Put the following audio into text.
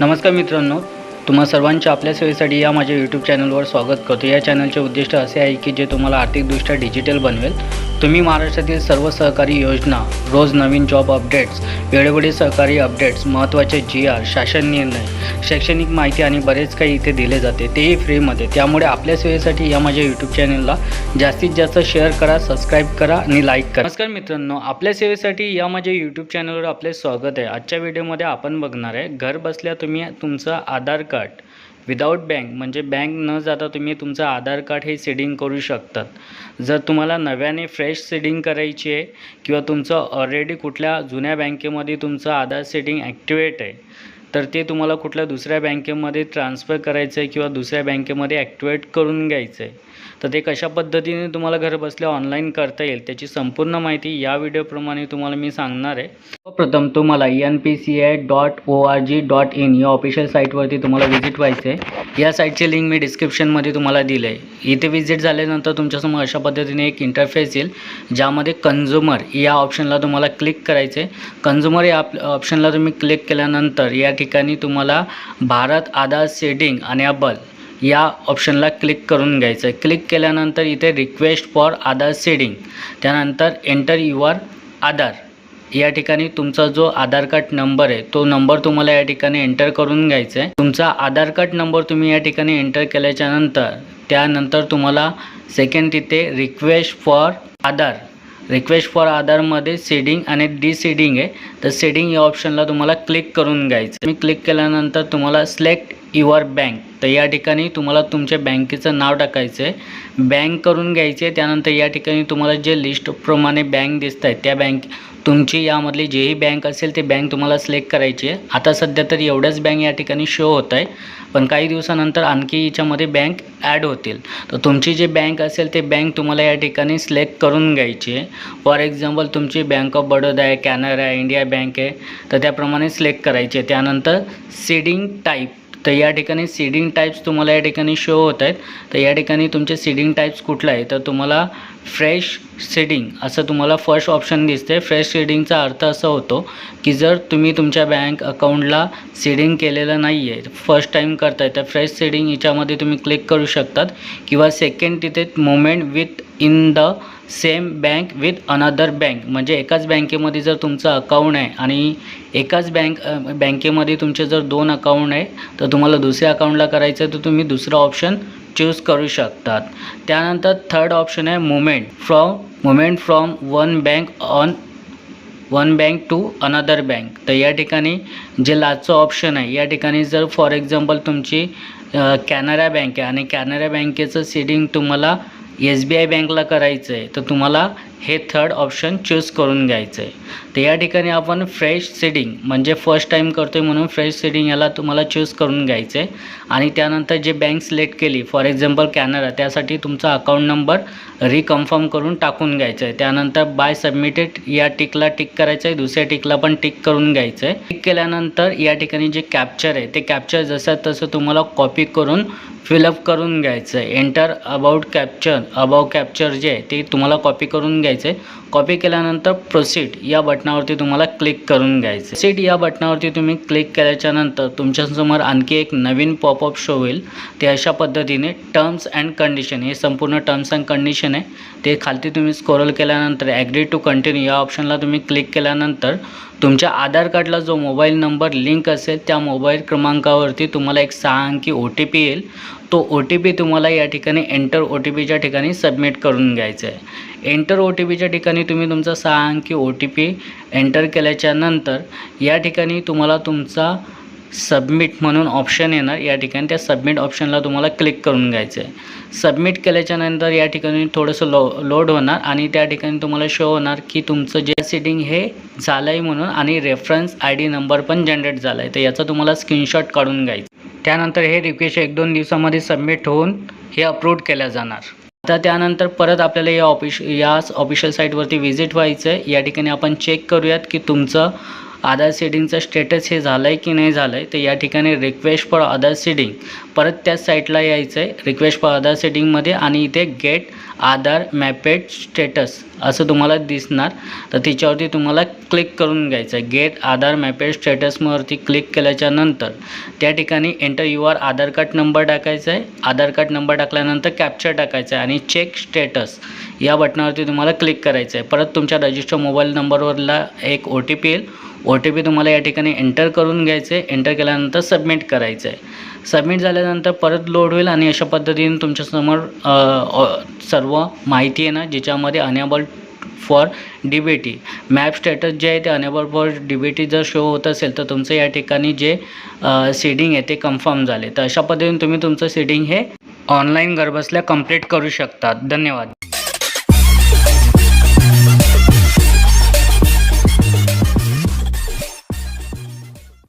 नमस्कार मित्रांनो तुम्हा सर्वांच्या आपल्या सेवेसाठी या माझ्या यूट्यूब चॅनलवर स्वागत करतो. या चॅनलचे उद्दिष्ट असे आहे की जे तुम्हाला आर्थिकदृष्ट्या डिजिटल बनवेल. तुम्ही महाराष्ट्रातील सर्व सहकारी योजना रोज नवीन जॉब अपडेट्स वेळोवेळी सहकारी अपडेट्स महत्त्वाचे जी आर शासन निर्णय शैक्षणिक माहिती आणि बरेच काही इथे दिले जाते तेही फ्रीमध्ये त्यामुळे आपल्या सेवेसाठी या माझ्या यूट्यूब चॅनलला जास्तीत जास्त शेअर करा सबस्क्राईब करा आणि लाईक करा. नमस्कार मित्रांनो आपल्या सेवेसाठी या माझ्या यूट्यूब चॅनलवर आपले स्वागत आहे. आजच्या व्हिडिओमध्ये आपण बघणार आहे घर बसल्या तुम्ही तुमचं आधार कार्ड. विदाऊट बँक म्हणजे बँक न जाता तुम्ही तुमचं आधार कार्ड हे सेडिंग करू शकतात. जर तुम्हाला नव्याने फ्रेश सेडिंग करायची आहे किंवा तुमचं ऑलरेडी कुठल्या जुन्या बँकेमध्ये तुमचं आधार सेटिंग ॲक्टिवेट आहे तर ते तुम्हाला कुठल्या दुसऱ्या बँकेमध्ये ट्रान्सफर करायचं आहे किंवा दुसऱ्या बँकेमध्ये ॲक्टिवेट करून घ्यायचं आहे तर ते कशा पद्धतीने तुम्हाला घरबसल्या ऑनलाईन करता येईल त्याची संपूर्ण माहिती या व्हिडिओप्रमाणे तुम्हाला मी सांगणार आहे. प्रथम तुम्हाला N P C I dot O R G dot in या ऑफिशियल साईटवरती तुम्हाला व्हिजिट व्हायचं आहे या साईटची लिंक मी डिस्क्रिप्शनमध्ये तुम्हाला दिलं आहे इथे व्हिजिट झाल्यानंतर तुमच्यासमोर अशा पद्धतीने एक इंटरफेस येईल ज्यामध्ये कन्झ्युमर या ऑप्शनला तुम्हाला क्लिक करायचं आहे कन्झ्युमर या ऑप्शनला तुम्ही क्लिक केल्यानंतर या ठिकाणी ठिकाणी तुम्हाला भारत आधार सेटिंग आणि अबल या ऑप्शनला क्लिक करून घ्यायचं आहे. क्लिक केल्यानंतर इथे रिक्वेस्ट फॉर आधार सेडिंग त्यानंतर एंटर युअर आधार. या ठिकाणी तुमचा जो आधार कार्ड नंबर आहे तो नंबर तुम्हाला या ठिकाणी एंटर करून घ्यायचा आहे. तुमचा आधार कार्ड नंबर तुम्ही या ठिकाणी एंटर केल्याच्यानंतर त्यानंतर तुम्हाला सेकंड तिथे request for Aadhaar request for आधारमध्ये seeding आणि डी सीडिंग आहे. तर सेडिंग या ऑप्शनला तुम्हाला क्लिक करून घ्यायचं तुम्ही क्लिक केल्यानंतर तुम्हाला सिलेक्ट युअर बँक. तर या ठिकाणी तुम्हाला तुमच्या बँकेचं नाव टाकायचं आहे बँक करून घ्यायचे त्यानंतर या ठिकाणी तुम्हाला जे लिस्टप्रमाणे बँक दिसत आहेत त्या बँक तुमची यामधली जेही बँक असेल ते बँक तुम्हाला सिलेक्ट करायची आहे. आता सध्या तर एवढ्याच बँक या ठिकाणी शो होत आहे पण काही दिवसानंतर आणखी याच्यामध्ये बँक ॲड होतील. तर तुमची जी बँक असेल ते बँक तुम्हाला या ठिकाणी सिलेक्ट करून घ्यायची आहे. फॉर एक्झाम्पल तुमची बँक ऑफ बडोदा आहे कॅनरा आहे इंडिया बँक आहे तर त्याप्रमाणे सिलेक्ट करायची आहे. त्यानंतर सीडिंग टाईप तर या ठिकाणी सीडिंग टाईप्स तुम्हाला या ठिकाणी शो होत आहेत. तर या ठिकाणी तुमचे सीडिंग टाईप्स कुठलं आहे तर तुम्हाला फ्रेश सीडिंग असं तुम्हाला फर्स्ट ऑप्शन दिसते फ्रेश सीडिंगचा अर्थ असा होतो की जर तुम्ही तुमच्या बँक अकाउंटला सीडिंग केलेलं नाही आहे फर्स्ट टाईम करताय तर फ्रेश सीडिंग याच्यामध्ये तुम्ही क्लिक करू शकतात. किंवा सेकंड तिथे moment within the same bank with another bank. म्हणजे एकाच बँकेमध्ये जर तुमचं अकाउंट आहे आणि एकाच बँक बँकेमध्ये तुमचे जर दोन अकाउंट आहे तर तुम्हाला दुसऱ्या अकाउंटला करायचं आहे तर तुम्ही दुसरं ऑप्शन चूज करू शकतात. त्यानंतर थर्ड ऑप्शन आहे moment from movement from one bank on one bank to another bank तर या ठिकाणी जे लास्टचं ऑप्शन आहे या ठिकाणी जर फॉर एक्झाम्पल तुमची कॅनरा बँक आहे आणि कॅनरा बँकेचं सीडिंग तुम्हाला एस बी आय बँकला करायचं आहे तर तुम्हाला हे थर्ड ऑप्शन चूज करून घ्यायचं आहे तर या ठिकाणी आपण फ्रेश सीडिंग म्हणजे फर्स्ट टाईम करतो आहे म्हणून फ्रेश सीडिंग याला तुम्हाला चूज करून घ्यायचं आहे आणि त्यानंतर जे बँक सिलेक्ट केली फॉर एक्झाम्पल कॅनरा त्यासाठी तुमचा अकाउंट नंबर रिकन्फर्म करून टाकून घ्यायचं आहे त्यानंतर बाय सबमिटेड या टिकला टिक करायचं आहे दुसऱ्या टिकला पण टिक करून घ्यायचं आहे टिक केल्यानंतर या ठिकाणी जे कॅप्चर आहे ते कॅप्चर जसं तसं तुम्हाला कॉपी करून फिलअप करून घ्यायचं आहे enter about capture above capture जे आहे ते तुम्हाला कॉपी करून घ्यायचं आहे कॉपी केल्यानंतर प्रोसीड या बटनावरती तुम्हाला क्लिक करून घ्यायचं. प्रोसीड या बटनावरती तुम्ही क्लिक केल्याच्यानंतर तुमच्यासमोर आणखी एक नवीन पॉपअप शो होईल ते अशा पद्धतीने टर्म्स अँड कंडिशन हे संपूर्ण टर्म्स अँड कंडिशन आहे. ते खालती तुम्ही स्कोरल केल्यानंतर ॲग्री टू कंटिन्यू या ऑप्शनला तुम्ही क्लिक केल्यानंतर तुमच्या आधार कार्डला जो मोबाईल नंबर लिंक असेल त्या मोबाईल क्रमांकावरती तुम्हाला एक सहा अंकी ओ टी पी येईल. तो ओ टी पी तुम्हाला या ठिकाणी एंटर ओ टी पीच्या ठिकाणी सबमिट करून घ्यायचा आहे. एंटर ओ टी पीच्या ठिकाणी तुम्ही तुमचा सहा अंकी ओ टी पी एंटर केल्याच्यानंतर या ठिकाणी तुम्हाला तुमचा सबमिट म्हणून ऑप्शन येणार. या ठिकाणी त्या सबमिट ऑप्शनला तुम्हाला क्लिक करून घ्यायचं आहे. सबमिट केल्याच्यानंतर या ठिकाणी थोडंसं लो लोड होणार आणि त्या ठिकाणी तुम्हाला शो होणार की तुमचं जे सिटिंग हे झालं आहे म्हणून आणि रेफरन्स आय डी नंबर पण जनरेट झाला आहे तर याचा तुम्हाला स्क्रीनशॉट काढून घ्यायचा त्यानंतर हे रिक्वेस्ट एक दोन दिवसामध्ये सबमिट होऊन हे अपलोड केल्या जाणार. आता त्यानंतर परत आपल्याला या ऑफिश याच ऑफिशियल साईटवरती व्हिजिट व्हायचं आहे या ठिकाणी आपण चेक करूयात की तुमचं आधार सीडिंगचं स्टेटस हे झालं आहे की नाही झालं आहे तर या ठिकाणी रिक्वेस्ट फॉर आधार सीडिंग. परत त्याच साईटला यायचं आहे रिक्वेस्ट फॉर आधार सीडिंगमध्ये आणि इथे गेट आधार मॅपेड स्टेटस असं तुम्हाला दिसणार. तर तिच्यावरती तुम्हाला क्लिक करून घ्यायचं आहे गेट आधार मॅपेड स्टेटसवरती क्लिक केल्याच्यानंतर त्या ठिकाणी enter your Aadhaar card number टाकायचा आहे आधार कार्ड नंबर टाकल्यानंतर कॅप्चर टाकायचं आहे आणि चेक स्टेटस या बटनावरती तुम्हाला क्लिक करायचं आहे परत तुमच्या रजिस्टर मोबाईल नंबरवरला एक ओ टी पी येईल. ओ टी पी तुम्हाला या ठिकाणी एंटर करून घ्यायचं आहे एंटर केल्यानंतर सबमिट करायचं आहे सबमिट झाल्यानंतर परत लोड होईल आणि अशा पद्धतीने तुमच्यासमोर सर्व माहिती आहे ना ज्याच्यामध्ये enable for D B T map status जे आहे ते enable for D B T जर शो होत असेल तर तुमचं या ठिकाणी जे सीडिंग आहे ते कन्फर्म झाले. तर अशा पद्धतीने तुम्ही तुमचं सीडिंग हे ऑनलाईन घरबसल्या कंप्लीट करू शकतात. धन्यवाद.